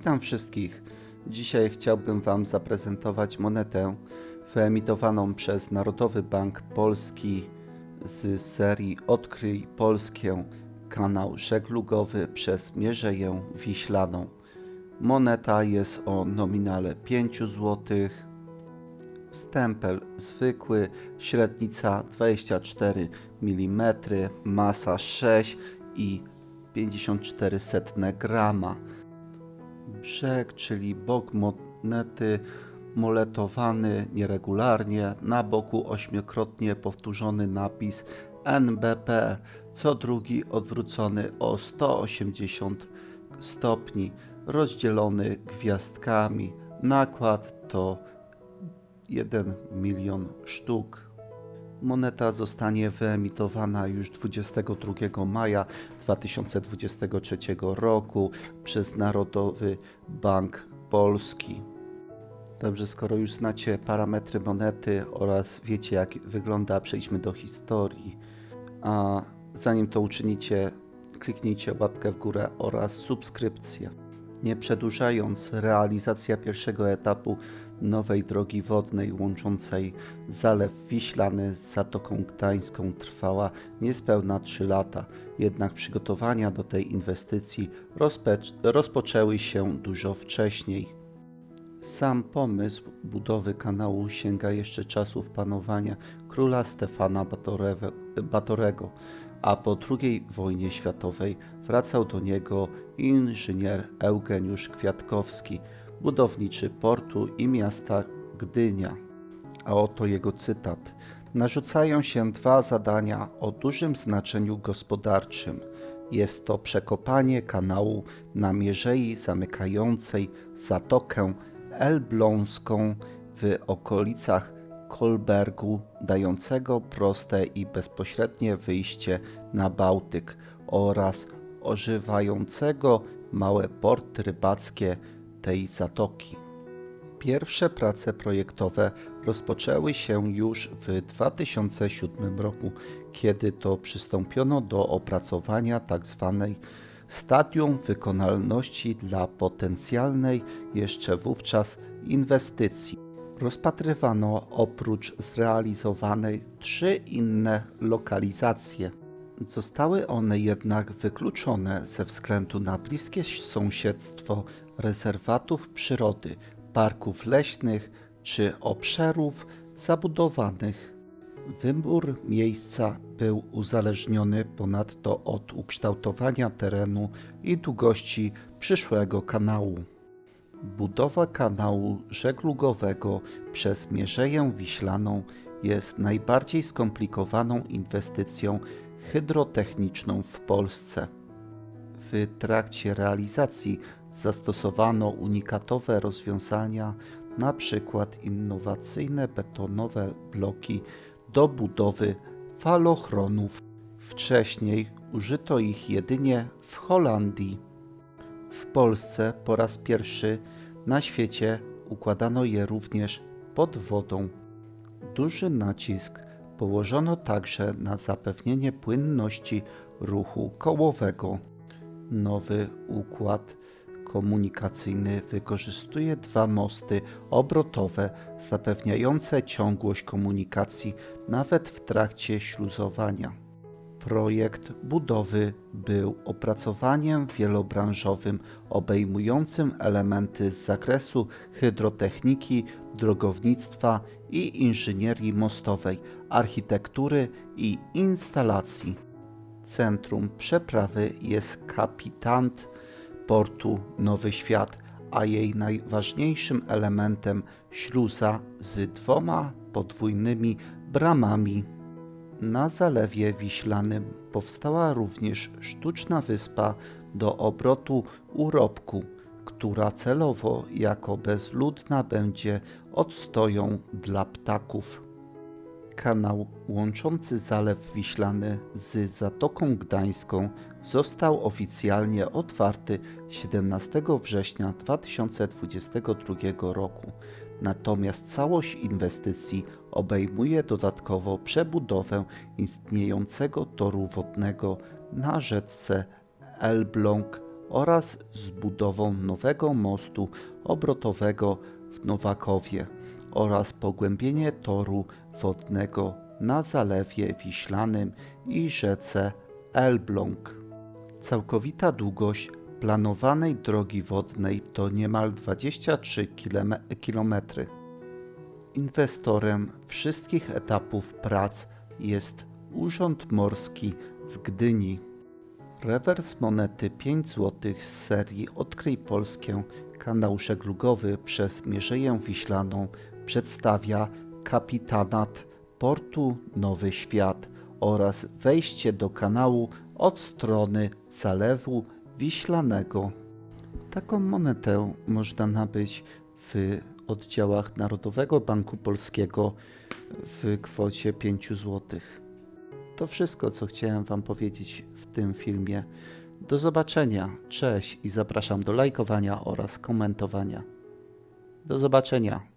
Witam wszystkich. Dzisiaj chciałbym Wam zaprezentować monetę wyemitowaną przez Narodowy Bank Polski z serii Odkryj Polskę kanał żeglugowy przez Mierzeję Wiślaną. Moneta jest o nominale 5 zł. Stempel zwykły, średnica 24 mm, masa 6 i 54 setne grama. Brzeg, czyli bok monety moletowany nieregularnie, na boku ośmiokrotnie powtórzony napis NBP, co drugi odwrócony o 180 stopni, rozdzielony gwiazdkami. Nakład to 1 milion sztuk. Moneta zostanie wyemitowana już 22 maja 2023 roku przez Narodowy Bank Polski. Dobrze, skoro już znacie parametry monety oraz wiecie jak wygląda, przejdźmy do historii. A zanim to uczynicie, kliknijcie łapkę w górę oraz subskrypcję. Nie przedłużając, realizacja pierwszego etapu nowej drogi wodnej łączącej Zalew Wiślany z Zatoką Gdańską trwała niespełna 3 lata. Jednak przygotowania do tej inwestycji rozpoczęły się dużo wcześniej. Sam pomysł budowy kanału sięga jeszcze czasów panowania króla Stefana Batorego, a po II wojnie światowej wracał do niego inżynier Eugeniusz Kwiatkowski, budowniczy portu i miasta Gdynia. A oto jego cytat. Narzucają się dwa zadania o dużym znaczeniu gospodarczym. Jest to przekopanie kanału na mierzei zamykającej Zatokę Elbląską w okolicach Kolbergu, dającego proste i bezpośrednie wyjście na Bałtyk oraz ożywającego małe porty rybackie tej zatoki. Pierwsze prace projektowe rozpoczęły się już w 2007 roku, kiedy to przystąpiono do opracowania tzw. stadium wykonalności dla potencjalnej jeszcze wówczas inwestycji. Rozpatrywano oprócz zrealizowanej trzy inne lokalizacje. Zostały one jednak wykluczone ze względu na bliskie sąsiedztwo rezerwatów przyrody, parków leśnych czy obszarów zabudowanych. Wybór miejsca był uzależniony ponadto od ukształtowania terenu i długości przyszłego kanału. Budowa kanału żeglugowego przez Mierzeję Wiślaną jest najbardziej skomplikowaną inwestycją hydrotechniczną w Polsce. W trakcie realizacji zastosowano unikatowe rozwiązania, przykład innowacyjne betonowe bloki do budowy falochronów. Wcześniej użyto ich jedynie w Holandii. W Polsce po raz pierwszy na świecie układano je również pod wodą. Duży nacisk położono także na zapewnienie płynności ruchu kołowego. Nowy układ komunikacyjny wykorzystuje dwa mosty obrotowe zapewniające ciągłość komunikacji nawet w trakcie śluzowania. Projekt budowy był opracowaniem wielobranżowym obejmującym elementy z zakresu hydrotechniki, drogownictwa i inżynierii mostowej, architektury i instalacji. Centrum przeprawy jest kapitant portu Nowy Świat, a jej najważniejszym elementem śluza z dwoma podwójnymi bramami. Na Zalewie Wiślanym powstała również sztuczna wyspa do obrotu urobku, która celowo jako bezludna będzie odstoją dla ptaków. Kanał łączący Zalew Wiślany z Zatoką Gdańską został oficjalnie otwarty 17 września 2022 roku. Natomiast całość inwestycji obejmuje dodatkowo przebudowę istniejącego toru wodnego na rzece Elbląg oraz z budową nowego mostu obrotowego w Nowakowie oraz pogłębienie toru wodnego na Zalewie Wiślanym i rzece Elbląg. Całkowita długość planowanej drogi wodnej to niemal 23 km. Inwestorem wszystkich etapów prac jest Urząd Morski w Gdyni. Rewers monety 5 zł z serii Odkryj Polskę kanał żeglugowy przez Mierzeję Wiślaną przedstawia kapitanat portu Nowy Świat oraz wejście do kanału od strony Zalewu Wiślanego. Taką monetę można nabyć w oddziałach Narodowego Banku Polskiego w kwocie 5 zł. To wszystko, co chciałem Wam powiedzieć w tym filmie. Do zobaczenia, cześć i zapraszam do lajkowania oraz komentowania. Do zobaczenia.